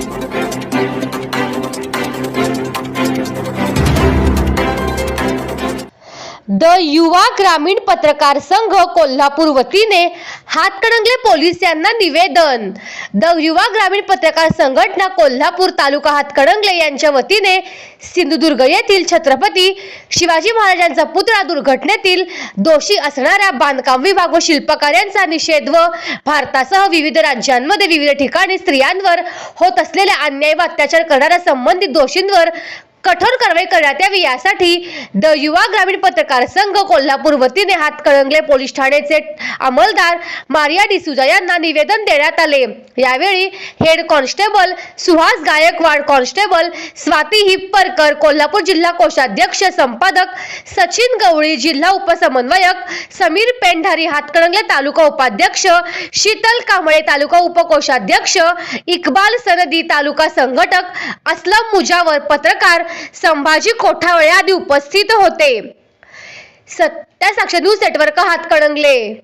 Thank you. The युवा ग्रामीण पत्रकार संघ कोल्हापूर वतीने हातकणंगले पोलीस यांना निवेदन. द युवा ग्रामीण पत्रकार संघटना कोल्हापूर तालुका हातकणंगले यांच्या वतीने सिंधुदुर्ग येथील छत्रपती शिवाजी महाराजांचा पुतळा दुर्घटनेतील दोषी असणाऱ्या बांधकाम विभाग व शिल्पकार यांचा निषेध व भारतासह विविध राज्यांमध्ये विविध ठिकाणी स्त्रियांवर होत असलेल्या अन्याय व अत्याचार करणाऱ्या संबंधित दोषींवर कठोर कारवाई करण्यात यावी. यासाठी द युवा ग्रामीण पत्रकार संघ कोल्हापूर वतीने हातकळंगले पोलीस ठाण्याचे अंमलदार मारिया डिसुजा यांना निवेदन देण्यात आले. यावेळी head constable Suhas Gaikwad constable Swati Hipparkar Kolhapur जिल्हा कोषाध्यक्ष संपादक सचिन गवळी जिल्हा उपसमन्वयक समीर पेंढारी हातकणंगले तालुका उपाध्यक्ष शीतल कांबळे तालुका उपकोषाध्यक्ष इक्बाल सनदी तालुका संघटक असलम मुजावर पत्रकार संभाजी कोठावळे आदी उपस्थित होते. सत्या साक्ष न्यूज नेटवर्क हातकणंगले.